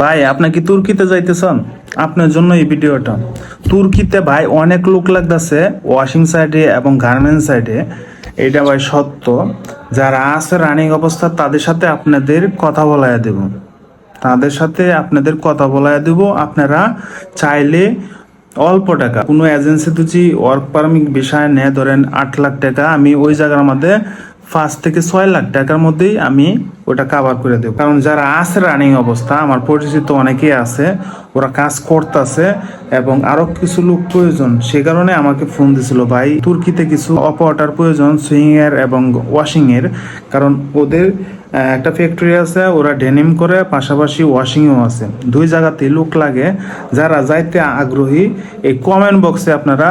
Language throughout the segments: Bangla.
ভাই, আপনি কি তুর্কিতে যাইতেছেন? আপনার জন্য এই ভিডিওটা। তুর্কিতে ভাই অনেক লোক লাগতেছে ওয়াশিং সাইডে এবং গার্মেন্ট সাইডে এটা ভাই সত্য। যারা আছে রানিং অবস্থা, তাদের সাথে আপনাদের কথা বলাইয়া দেব। তাদের সাথে আপনাদের কথা বলাইয়া দেব। আপনারা চাইলে অল্প টাকা, কোনো এজেন্সি যদি ওয়ার্ক পারমিট বিষয় নেয়, ধরেন আট লাখ টাকা, আমি ওই জায়গার মধ্যে পাঁচ থেকে ছয় লাখ টাকার মধ্যেই আমি ওটা কাভার করে দেবো। কারণ যারা আছে রানিং অবস্থা, আমার পরিচিত অনেকেই আছে, ওরা কাজ করতেছে এবং আরও কিছু লোক প্রয়োজন, সে কারণে আমাকে ফোন দিছিল, ভাই, তুর্কিতে কিছু অপারেটার প্রয়োজন সুইং এর এবং ওয়াশিং এর, কারণ ওদের একটা ফ্যাক্টরি আছে, ওরা ডেনিম করে, পাশাপাশি ওয়াশিংও আছে। দুই জায়গাতেই লোক লাগে। যারা যাইতে আগ্রহী, এই কমেন্ট বক্সে আপনারা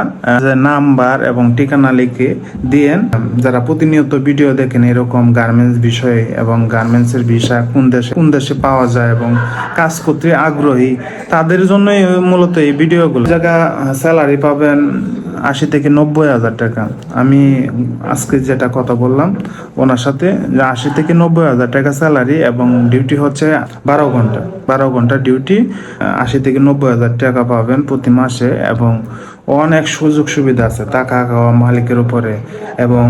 নাম্বার এবং ঠিকানা লিখে দিয়েন। যারা প্রতিনিয়ত ভিডিও দেখেন এরকম গার্মেন্টস বিষয়ে এবং গার্মেন্টসের বিষয় কোন দেশে কোন দেশে পাওয়া যায় এবং কাজ করতে আগ্রহী, তাদের জন্যই মূলত এই ভিডিওগুলো জায়গা স্যালারি পাবেন আশি থেকে নব্বই হাজার টাকা। আমি আজকে যেটা কথা বললাম, ওনার সাথে আশি থেকে নব্বই হাজার টাকা স্যালারি এবং ডিউটি হচ্ছে বারো ঘণ্টা। বারো ঘণ্টা ডিউটি আশি থেকে নব্বই হাজার টাকা পাবেন প্রতি মাসে এবং অনেক সুযোগ সুবিধা আছে টাকা খাওয়া মালিকের উপরে এবং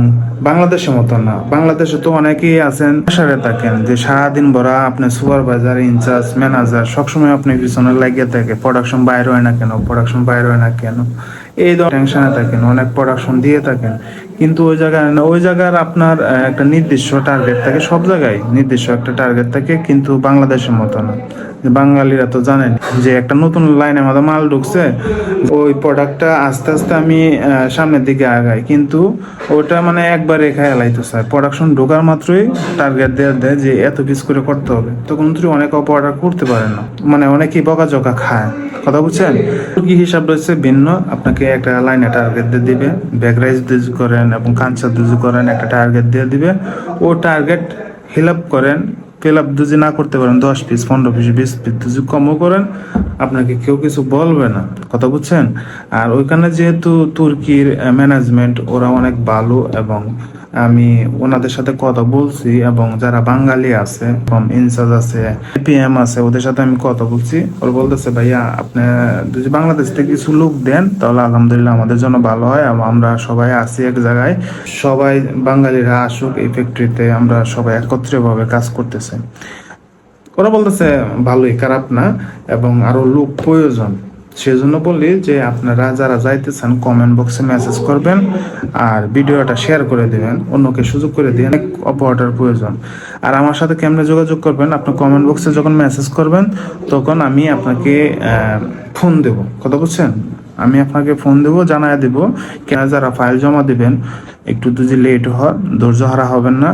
বাংলাদেশের মতো না। বাংলাদেশে তো অনেকেই আছেন প্রেসারে থাকেন যে সারাদিন ভরা আপনি সুপারভাইজার, ইনচার্জ, ম্যানেজার, সবসময় আপনি পিছনে লাগিয়ে থাকে প্রোডাকশন বাইরে হয় না কেন প্রোডাকশন বাইরে হয় না কেন, এই ধরনের টেনশনে থাকেন, অনেক প্রোডাকশন দিয়ে থাকেন। কিন্তু ওই জায়গায় ওই জায়গার আপনার একটা নির্দিষ্ট টার্গেট থাকে, সব জায়গায় নির্দিষ্ট একটা টার্গেট থাকে, কিন্তু বাংলাদেশের মতো না। বাঙালিরা তো জানেন যে একটা নতুন লাইনের মধ্যে মাল ঢুকছে, ওই প্রোডাক্টটা আস্তে আস্তে আমি সামনের দিকে আগাই। কিন্তু ওটা মানে একবার রেখা এলাইতে চায় প্রোডাকশন ঢোকার মাত্রই টার্গেট দেওয়া দেয় যে এত পিস করে করতে হবে। তখন তুই অনেক অর্ডার করতে পারে না। মানে অনেকেই বকাঝকা খায়। কথা বুঝছেন? কি হিসাব রয়েছে? ভিন্ন। আপনাকে একটা লাইনে টার্গেট দিয়ে দিবে। ব্যাগ রাইস দিজ করেন এবং কাঞ্চা দিজ করেন, একটা টার্গেট দিয়ে দিবে। ও টার্গেট ফিল আপ করেন। ফিল আপ যদি না করতে পারেন, দশ পিস পনেরো পিস বিশ পিস যদি কমও করেন, আপনাকে কেউ কিছু বলবে না। কথা বুঝছেন? আর ওইখানে যেহেতু তুর্কির ম্যানেজমেন্ট ওরা অনেক ভালো এবং আমি ওনাদের সাথে কথা বলছি এবং যারা বাঙালি আছে ইনচার্জ আছে পিএম আছে, ওদের সাথে আমি কথা বলছি। ওর বলতেছে, ভাইয়া, আপনি যদি বাংলাদেশ থেকে কিছু লোক দেন, তাহলে আলহামদুলিল্লাহ আমাদের জন্য ভালো হয় এবং আমরা সবাই আছি এক জায়গায়। সবাই বাঙালিরা আসুক এই ফ্যাক্টরিতে আমরা সবাই একত্রে ভাবে কাজ করতেছে। ওরা বলতেছে, ভালোই, খারাপ না এবং আরও লোক প্রয়োজন। সেজন্য বলি যে আপনারা যারা যাইতেছেন কমেন্ট বক্সে মেসেজ করবেন আর ভিডিওটা শেয়ার করে দিবেন, অন্যকে সুযোগ করে দিন অনেক অপারেটর প্রয়োজন। আর আমার সাথে কেমনে যোগাযোগ করবেন? আপনি কমেন্ট বক্সে যখন মেসেজ করবেন, তখন আমি আপনাকে ফোন দেব। কথা বলছেন? আমি আপনাকে ফোন দেবো, জানায় দেবো। কেন যারা ফাইল জমা দিবেন, একটু যদি লেট হয় ধৈর্য হারা হবেন না।